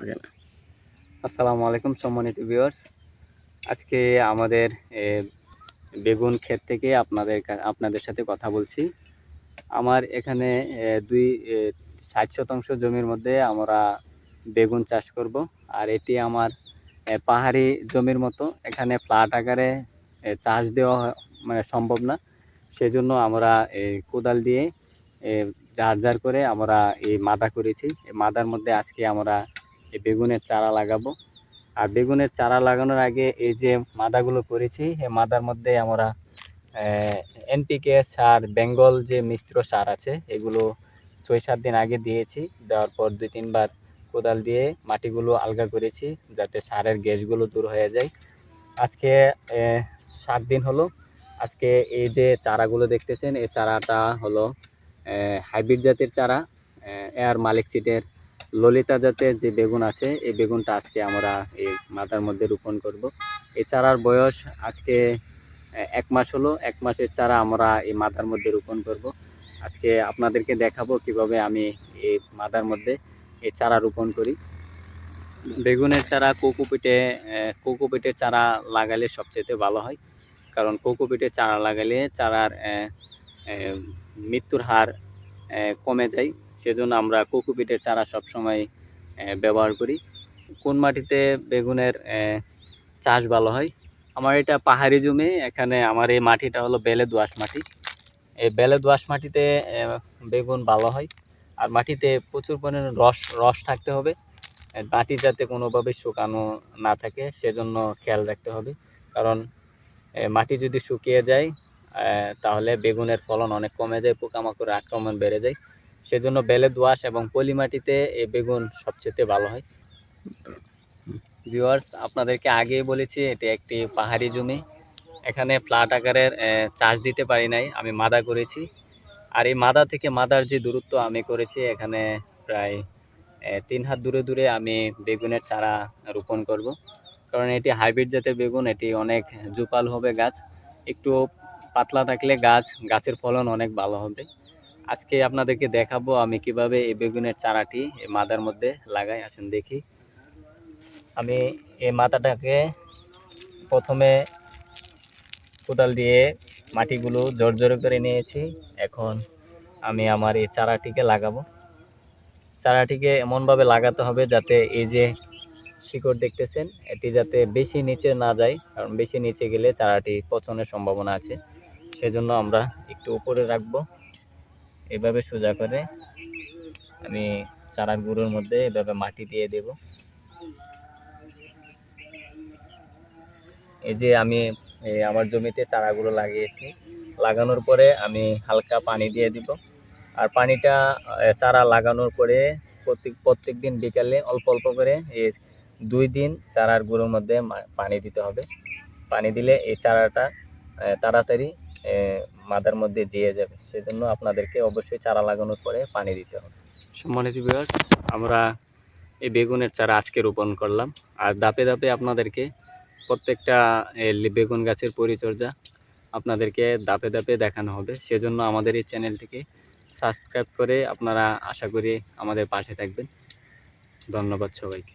ওকে আসসালামু আলাইকুম সম্মানিত ভিউয়ার্স আজকে আমাদের বেগুন ক্ষেত থেকে আপনাদের আপনাদের সাথে কথা বলছি। আমার এখানে দুই ষাট শতাংশ জমির মধ্যে আমরা বেগুন চাষ করব। আর এটি আমার পাহাড়ি জমির মতো। এখানে ফ্ল্যাট আকারে চাষ দেওয়া মানে সম্ভব না। সেজন্য আমরা এই কোদাল দিয়ে জার জার করে আমরা এই মাদা করেছি। এই মাদার মধ্যে আজকে আমরা এই বেগুনের চারা লাগাবো। আর বেগুনের চারা লাগানোর আগে এই যে মাদাগুলো করেছি এই মাদার মধ্যে আমরা এনপিকে সার, বেঙ্গল যে মিশ্র সার আছে, এগুলো ছয় সাত দিন আগে দিয়েছি। দেওয়ার পর দুই, তিনবার কোদাল দিয়ে মাটিগুলো আলগা করেছি, যাতে সারের গ্যাসগুলো দূর হয়ে যায়। আজকে সাত দিন হলো। আজকে এই যে চারাগুলো দেখতেছেন এই চারাটা হলো হাইব্রিড জাতের চারা এয়ার মালিক সিটের ললিতা জাতের যে বেগুন আছে, এই বেগুনটা আজকে আমরা এই মাথার মধ্যে রোপণ করব। এই চারার বয়স আজকে এক মাস হলো। এক মাসের চারা আমরা এই মাথার মধ্যে রোপণ করব। আজকে আপনাদেরকে দেখাবো কীভাবে আমি এই মাথার মধ্যে এই চারা রোপণ করি। বেগুনের চারা কোকোপিটে কোকোপিটের চারা লাগালে সবচেয়ে ভালো হয়। কারণ কোকোপিটের চারা লাগালে চারার মৃত্যুর হার কমে যায়। সেজন্য আমরা কোকোপিটের চারা সবসময় ব্যবহার করি। কোন মাটিতে বেগুনের চাষ ভালো হয়? আমার এটা পাহাড়ি জমি, এখানে আমার এই মাটিটা হলো বেলে দোআঁশ মাটি। এই বেলে দোআঁশ মাটিতে বেগুন ভালো হয়। আর মাটিতে প্রচুর পরিমাণে রস রস থাকতে হবে। মাটি যাতে কোনোভাবে শুকানো না থাকে, সেজন্য খেয়াল রাখতে হবে। কারণ মাটি যদি শুকিয়ে যায় তাহলে বেগুনের ফলন অনেক কমে যায়, পোকামাকড়ের আক্রমণ বেড়ে যায়। সেজন্য বেলে, দোআঁশ এবং পলি মাটিতে এই বেগুন সবচেয়ে ভালো হয়। ভিউয়ার্স, আপনাদেরকে আগেই বলেছি, এটি একটি পাহাড়ি জমি। এখানে ফ্ল্যাট আকারের চাষ দিতে পারি নাই, আমি মাদা করেছি। আর এই মাদা থেকে মাদার যে দূরত্ব আমি করেছি, এখানে প্রায় তিন হাত দূরে দূরে আমি বেগুনের চারা রোপণ করব। কারণ এটি হাইব্রিড জাতের বেগুন, এটি অনেক জুপাল হবে গাছ। একটু পাতলা থাকলে গাছ, গাছের ফলন অনেক ভালো হবে। আজকে আপনাদেরকে দেখাবো আমি কীভাবে এই বেগুনের চারাটি এই মাদার মধ্যে লাগাই। আসুন দেখি। আমি এই মাথাটাকে প্রথমে কোদাল দিয়ে মাটিগুলো জোর করে নিয়েছি। এখন আমি আমার এই চারাটিকে লাগাবো। চারাটিকে এমনভাবে লাগাতে হবে যাতে এই যে শিকড় দেখতেছেন, এটি যাতে বেশি নিচে না যায়, কারণ বেশি নিচে গেলে চারাটি পচনের সম্ভাবনা আছে। সেজন্য আমরা একটু উপরে রাখব। এভাবে সোজা করে আমি চারার গুঁড়োর মধ্যে এভাবে মাটি দিয়ে দেব। এই যে আমি আমার জমিতে চারাগুলো লাগিয়েছি। লাগানোর পরে আমি হালকা পানি দিয়ে দিব। আর পানিটা চারা লাগানোর পরে প্রত্যেক প্রত্যেক দিন বিকালে অল্প অল্প করে এই দুই দিন চারার গুঁড়োর মধ্যে পানি দিতে হবে। পানি দিলে এই চারাটা তাড়াতাড়ি মাদার মধ্যে জিয়ে যাবে। সেজন্য আপনাদেরকে অবশ্যই চারা লাগানোর পরে পানি দিতে হবে। সম্মানিত ভিউয়ার্স আমরা এই বেগুনের চারা আজকে রোপণ করলাম। আর ধাপে ধাপে আপনাদেরকে প্রত্যেকটা বেগুন গাছের পরিচর্যা আপনাদেরকে ধাপে ধাপে দেখানো হবে। সেজন্য আমাদের এই চ্যানেলটিকে সাবস্ক্রাইব করে আপনারা আশা করি আমাদের পাশে থাকবেন। ধন্যবাদ সবাইকে।